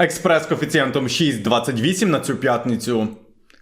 Експрес коефіцієнтом 6,28 на цю п'ятницю.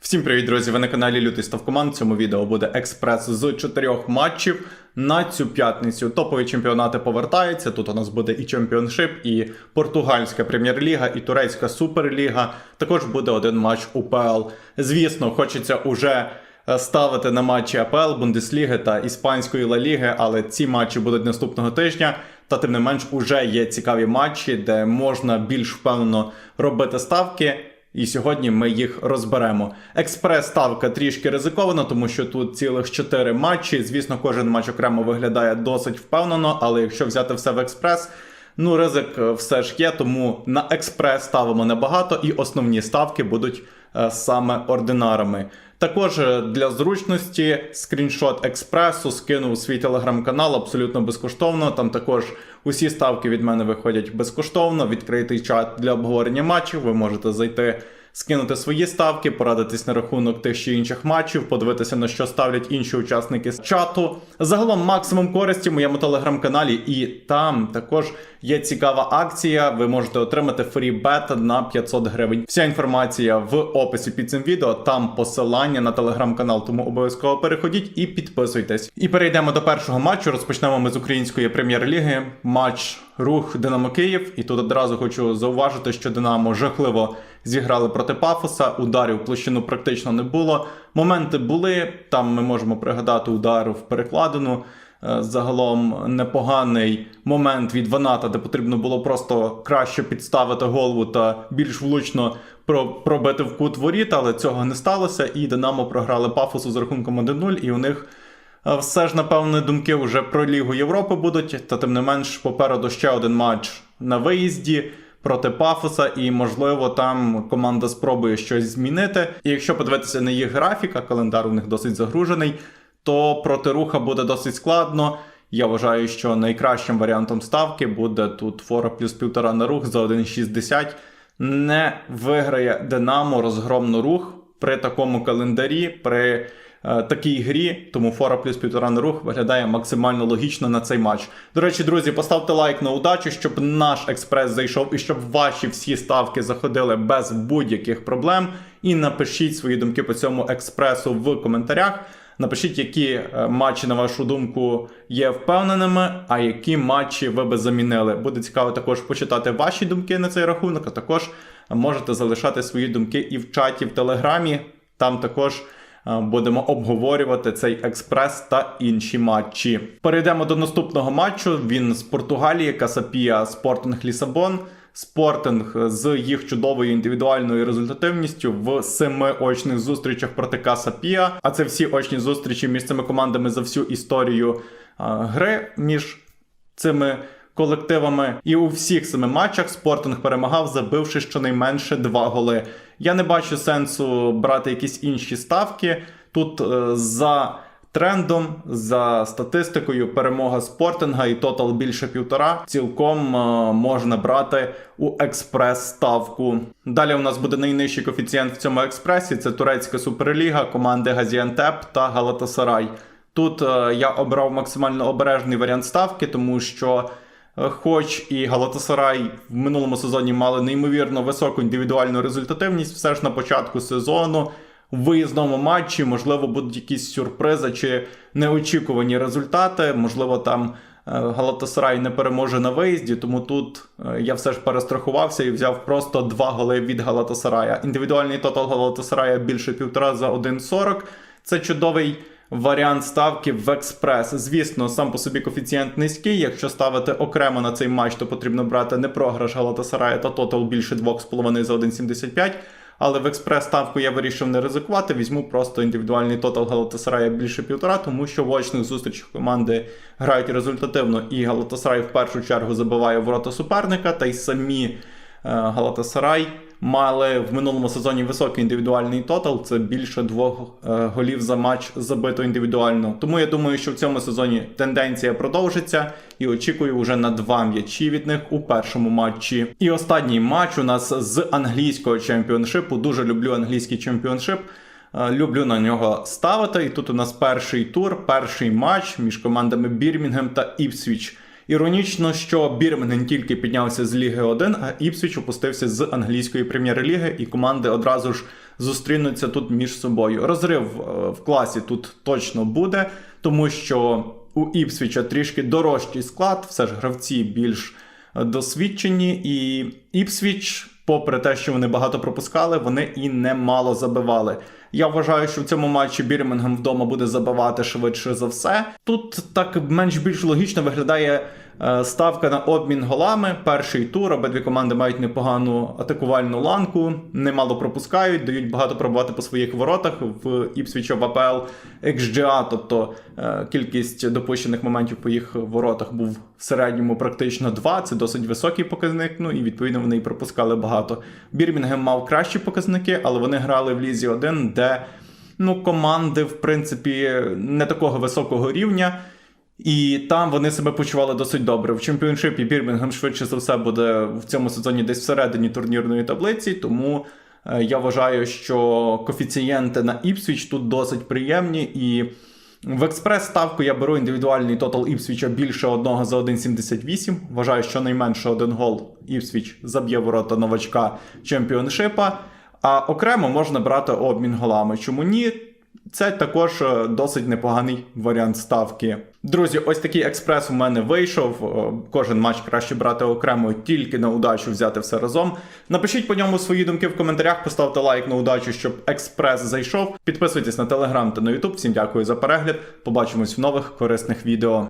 Всім привіт, друзі! Ви на каналі Лютий Ставкоман. В цьому відео буде експрес з чотирьох матчів на цю п'ятницю. Топові чемпіонати повертаються. Тут у нас буде і чемпіоншип, і португальська прем'єр-ліга, і турецька суперліга. Також буде один матч УПЛ. Звісно, хочеться уже ставити на матчі АПЛ, Бундесліги та Іспанської Ла Ліги, але ці матчі будуть наступного тижня. Та тим не менш, уже є цікаві матчі, де можна більш впевнено робити ставки. І сьогодні ми їх розберемо. Експрес-ставка трішки ризикована, тому що тут цілих 4 матчі. Звісно, кожен матч окремо виглядає досить впевнено, але якщо взяти все в експрес, ну ризик е, все ж є, тому на експрес ставимо небагато, і основні ставки будуть е, саме ординарами. Також е, для зручності скріншот експресу скинув у свій телеграм-канал абсолютно безкоштовно. Там також усі ставки від мене виходять безкоштовно. Відкритий чат для обговорення матчів. Ви можете зайти. Скинути свої ставки, порадитись на рахунок тих чи інших матчів, подивитися на що ставлять інші учасники чату. Загалом максимум користі в моєму телеграм-каналі, і там також є цікава акція. Ви можете отримати фрібет на 500 гривень. Вся інформація в описі під цим відео. Там посилання на телеграм-канал, тому обов'язково переходіть і підписуйтесь. І перейдемо до першого матчу. Розпочнемо ми з української прем'єр-ліги. Матч рух Динамо Київ. І тут одразу хочу зауважити, що Динамо жахливо зіграли проти Пафоса. Ударів площину практично не було. Моменти були. Там ми можемо пригадати удар в перекладину. Е, Загалом непоганий момент від Ваната, де потрібно було просто краще підставити голову та більш влучно про- пробити в кут воріт, але цього не сталося. І Динамо програли Пафосу з рахунком 1-0, і у них е, все ж, напевне, думки вже про Лігу Європи будуть. Та тим не менш, попереду ще один матч на виїзді проти Пафоса, і можливо там команда спробує щось змінити. І якщо подивитися на їх графік, а календар у них досить загружений, то проти руха буде досить складно. Я вважаю, що найкращим варіантом ставки буде тут фора плюс півтора на рух за 1,60. Не виграє Динамо розгромно рух при такому календарі, при е, такій грі. Тому фора плюс півтора на рух виглядає максимально логічно на цей матч. До речі, друзі, поставте лайк на удачу, щоб наш експрес зайшов і щоб ваші всі ставки заходили без будь-яких проблем. І напишіть свої думки по цьому експресу в коментарях. Напишіть, які е, матчі, на вашу думку, є впевненими, а які матчі ви би замінили. Буде цікаво також почитати ваші думки на цей рахунок, а також можете залишати свої думки і в чаті в Телеграмі. Там також е, будемо обговорювати цей експрес та інші матчі. Перейдемо до наступного матчу. Він з Португалії, Касапія Спортинг Лісабон. Спортинг з їх чудовою індивідуальною результативністю в семи очних зустрічах проти Касапія. А це всі очні зустрічі між цими командами за всю історію а, гри між цими колективами. І у всіх семи матчах Спортинг перемагав, забивши щонайменше два голи. Я не бачу сенсу брати якісь інші ставки. Тут е, за трендом, за статистикою, перемога спортинга і тотал більше півтора. Цілком е, можна брати у експрес-ставку. Далі у нас буде найнижчий коефіцієнт в цьому експресі. Це турецька суперліга, команди Газіантеп та Галатасарай. Тут е, я обрав максимально обережний варіант ставки, тому що. Е, Хоч і Галатасарай в минулому сезоні мали неймовірно високу індивідуальну результативність, все ж на початку сезону в виїзному матчі, можливо, будуть якісь сюрпризи чи неочікувані результати. Можливо, там е, Галатасарай не переможе на виїзді, тому тут е, я все ж перестрахувався і взяв просто два голи від Галатасарая. Індивідуальний тотал Галатасарая більше півтора за 1,40. Це чудовий варіант ставки в експрес. Звісно, сам по собі коефіцієнт низький. Якщо ставити окремо на цей матч, то потрібно брати не програш Галатасарая та тотал більше 2,5 за 1,75. Але в експрес-ставку я вирішив не ризикувати. Візьму просто індивідуальний тотал Галатасарая більше півтора, тому що в очних зустрічах команди грають результативно, і Галатасарай в першу чергу забиває ворота суперника, та й самі Галатасарай мали в минулому сезоні високий індивідуальний тотал. Це більше двох е, голів за матч забито індивідуально. Тому я думаю, що в цьому сезоні тенденція продовжиться і очікую вже на два м'ячі від них у першому матчі. І останній матч у нас з англійського чемпіоншипу. Дуже люблю англійський чемпіоншип. Е, Люблю на нього ставити. І тут у нас перший тур, перший матч між командами Бірмінгем та Іпсвіч. Іронічно, що Бірмінгем тільки піднявся з Ліги 1, а Іпсвіч опустився з англійської прем'єр-ліги, і команди одразу ж зустрінуться тут між собою. Розрив е, в класі тут точно буде, тому що у Іпсвіча трішки дорожчий склад, все ж гравці більш е, досвідчені, і Іпсвіч, попри те, що вони багато пропускали, вони і немало забивали. Я вважаю, що в цьому матчі Бірмінгем вдома буде забивати швидше за все. Тут так менш більш логічно виглядає ставка на обмін голами. Перший тур, обидві команди мають непогану атакувальну ланку, немало пропускають, дають багато пробувати по своїх воротах. В Іпсвіча в АПЛ XGA, тобто е, кількість допущених моментів по їх воротах був в середньому практично 2. Це досить високий показник. Ну і відповідно вони і пропускали багато. Бірмінгем мав кращі показники, але вони грали в лізі 1, де ну, команди, в принципі, не такого високого рівня. І там вони себе почували досить добре. В чемпіоншипі Бірмінгем швидше за все буде в цьому сезоні десь всередині турнірної таблиці. Тому е, я вважаю, що коефіцієнти на Іпсвіч тут досить приємні. І в експрес-ставку я беру індивідуальний тотал Іпсвіча більше одного за 1,78. Вважаю, що найменше один гол Іпсвіч заб'є ворота новачка чемпіоншипа. А окремо можна брати обмін голами. Чому ні? Це також е, досить непоганий варіант ставки. Друзі, ось такий експрес у мене вийшов. Е, Кожен матч краще брати окремо, тільки на удачу взяти все разом. Напишіть по ньому свої думки в коментарях, поставте лайк на удачу, щоб експрес зайшов. Підписуйтесь на телеграм та на ютуб. Всім дякую за перегляд. Побачимось в нових корисних відео.